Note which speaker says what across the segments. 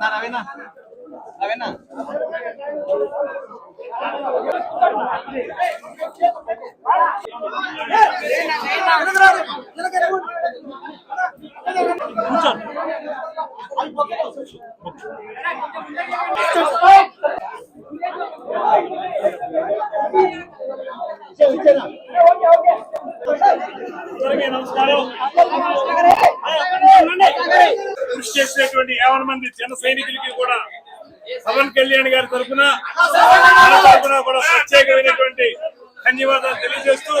Speaker 1: Nah, ven, nana. Ven, nana. నమస్కారం కృషి చేసినటువంటి యావన మంది జన సైనికులకి కూడా పవన్ కళ్యాణ్ గారి తరఫున కూడా ప్రత్యేకమైనటువంటి ధన్యవాదాలు తెలియజేస్తూ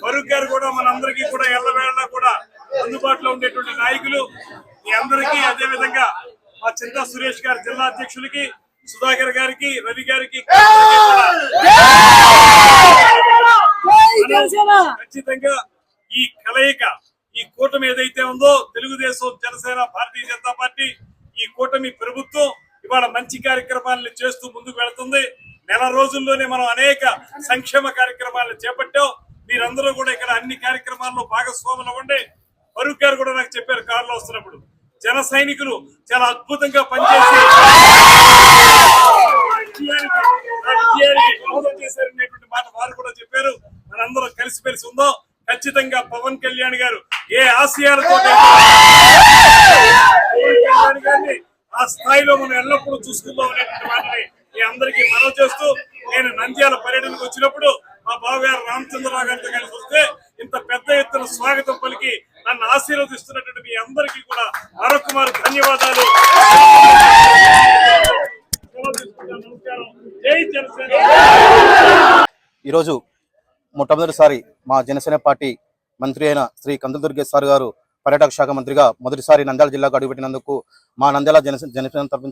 Speaker 1: ఫరూక్ గారు కూడా మనందరికీ కూడా ఎల్లవేళలా కూడా అందుబాటులో ఉండేటువంటి నాయకులు. మీ అందరికీ అదే విధంగా మా చింతా సురేష్ గారి జిల్లా అధ్యక్షులకి సుధాకర్ గారికి రవి గారికి ఖచ్చితంగా ఈ కలయిక ఈ కూటమి ఏదైతే ఉందో తెలుగుదేశం జనసేన భారతీయ జనతా పార్టీ ఈ కూటమి ప్రభుత్వం ఇవాళ మంచి కార్యక్రమాలను చేస్తూ ముందుకు వెళుతుంది. నెల రోజుల్లోనే మనం అనేక సంక్షేమ కార్యక్రమాలను చేపట్టాం. మీరందరూ కూడా ఇక్కడ అన్ని కార్యక్రమాల్లో భాగస్వాములు ఉండి ఫరూక్ గారు కూడా నాకు చెప్పారు కారులో వస్తున్నప్పుడు. జన సైనికులు చాలా అద్భుతంగా పనిచేసి చేశారనేటువంటి మాట వారు కూడా చెప్పారు. మనందరం కలిసిమెలిసి ఉందాం. ఖచ్చితంగా పవన్ కళ్యాణ్ గారు ఏ ఆశయాలతో కళ్యాణ్ గారిని ఆ స్థాయిలో మనం ఎల్లప్పుడూ చూసుకుందాం అనేటువంటి మాటని మీ అందరికీ మనవి చేస్తూ నేను నంద్యాల పర్యటనకు వచ్చినప్పుడు మా బావగారు రామచంద్రరావు గారితో కలిసి వస్తే ఇంత పెద్ద ఎత్తున స్వాగతం పలికి నన్ను ఆశీర్వదిస్తున్నటువంటి మీ అందరికీ కూడా మరొక మారు ధన్యవాదాలు.
Speaker 2: ఈరోజు మొట్టమొదటిసారి మా జనసేన పార్టీ మంత్రి అయిన శ్రీ కందుల దుర్గేశ్వర్ గారు పర్యాటక శాఖ మంత్రిగా మొదటిసారి నంద్యాల జిల్లాకు అడుగుపెట్టినందుకు మా నంద్యాల జన జనసేన తరపు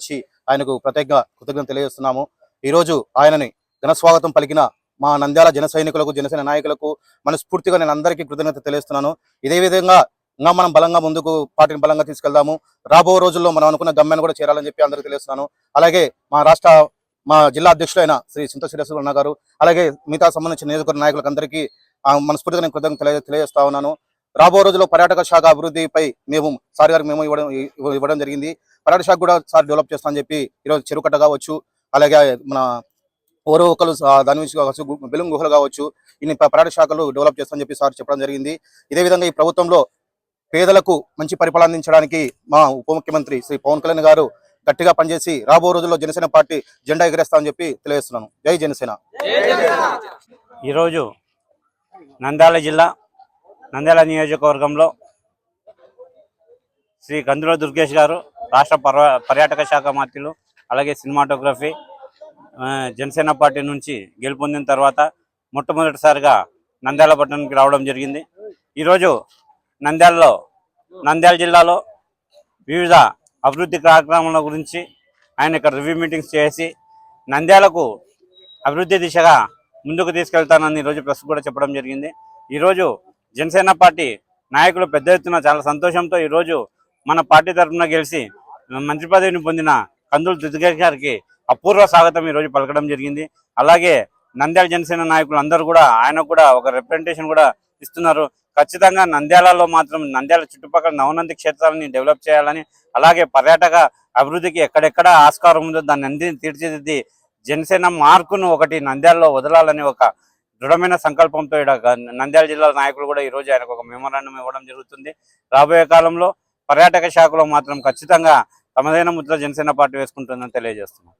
Speaker 2: ఆయనకు ప్రత్యేక కృతజ్ఞత తెలియజేస్తున్నాము. ఈరోజు ఆయనని ఘనస్వాగతం పలికిన మా నంద్యాల జన సైనికులకు జనసేన నాయకులకు మనస్ఫూర్తిగా నేను అందరికీ కృతజ్ఞత తెలియజేస్తున్నాను. ఇదే విధంగా ఇంకా మనం బలంగా ముందుకు పార్టీని బలంగా తీసుకెళ్దాము. రాబో రోజుల్లో మనం అనుకున్న గమ్యాన్ని కూడా చేరాలని చెప్పి అందరికీ తెలియజేస్తున్నాను. అలాగే మా రాష్ట్ర మా జిల్లా అధ్యక్షులైన శ్రీ చింత శ్రీరసులు గారు అలాగే మిగతా సంబంధించిన నియోజకవర్గ నాయకులకు అందరికీ మనస్ఫూర్తిగా నేను కృతజ్ఞత తెలియ తెలియజేస్తా ఉన్నాను. రాబో రోజుల్లో పర్యాటక శాఖ అభివృద్ధిపై మేము సార్ గారికి మేము ఇవ్వడం ఇవ్వడం జరిగింది. పర్యాటక శాఖ కూడా సార్ డెవలప్ చేస్తామని చెప్పి ఈరోజు చెరుకట్ట కావచ్చు అలాగే మన ఓరవకలు దాని నుంచి కావచ్చు గుహలు కావచ్చు ఇన్ని పర్యాటక శాఖలు డెవలప్ చేస్తామని చెప్పి సార్ చెప్పడం జరిగింది. ఇదే విధంగా ఈ ప్రభుత్వంలో పేదలకు మంచి పరిపాలన అందించడానికి మా ఉప ముఖ్యమంత్రి శ్రీ పవన్ కళ్యాణ్ గారు గట్టిగా పనిచేసి రాబో రోజుల్లో జనసేన పార్టీ జెండా ఎగరేస్తామని చెప్పి తెలియజేస్తున్నాను. జై జనసేన.
Speaker 3: ఈరోజు నంద్యాల జిల్లా నంద్యాల నియోజకవర్గంలో శ్రీ కందుల దుర్గేష్ గారు రాష్ట్ర పర్వ పర్యాటక శాఖ మంత్రులు అలాగే సినిమాటోగ్రఫీ జనసేన పార్టీ నుంచి గెలుపొందిన తర్వాత మొట్టమొదటిసారిగా నంద్యాల పట్టణానికి రావడం జరిగింది. ఈరోజు నంద్యాలలో నంద్యాల జిల్లాలో వివిధ అభివృద్ధి కార్యక్రమాల గురించి ఆయన ఇక్కడ రివ్యూ మీటింగ్స్ చేసి నంద్యాలకు అభివృద్ధి దిశగా ముందుకు తీసుకెళ్తానని ఈరోజు ప్రెస్ కూడా చెప్పడం జరిగింది. ఈరోజు జనసేన పార్టీ నాయకులు పెద్ద ఎత్తున చాలా సంతోషంతో ఈరోజు మన పార్టీ తరఫున గెలిచి మంత్రి పదవిని పొందిన కందులు దుర్గేష్ గారికి అపూర్వ స్వాగతం ఈరోజు పలకడం జరిగింది. అలాగే నంద్యాల జనసేన నాయకులు అందరూ కూడా ఆయన కూడా ఒక రిప్రజెంటేషన్ కూడా ఇస్తున్నారు. ఖచ్చితంగా నంద్యాలలో మాత్రం నంద్యాల చుట్టుపక్కల నవనంది క్షేత్రాలని డెవలప్ చేయాలని అలాగే పర్యాటక అభివృద్ధికి ఎక్కడెక్కడ ఆస్కారం ఉందో దాన్ని అంది తీర్చిదిద్ది జనసేన మార్కును ఒకటి నంద్యాలలో వదలాలని ఒక దృఢమైన సంకల్పంతో ఈడ నంద్యాల జిల్లా నాయకులు కూడా ఈ రోజు ఆయనకు ఒక మెమోరాండం ఇవ్వడం జరుగుతుంది. రాబోయే కాలంలో పర్యాటక శాఖలో మాత్రం ఖచ్చితంగా తమదైన ముద్ర జనసేన పార్టీ వేసుకుంటుందని తెలియజేస్తున్నారు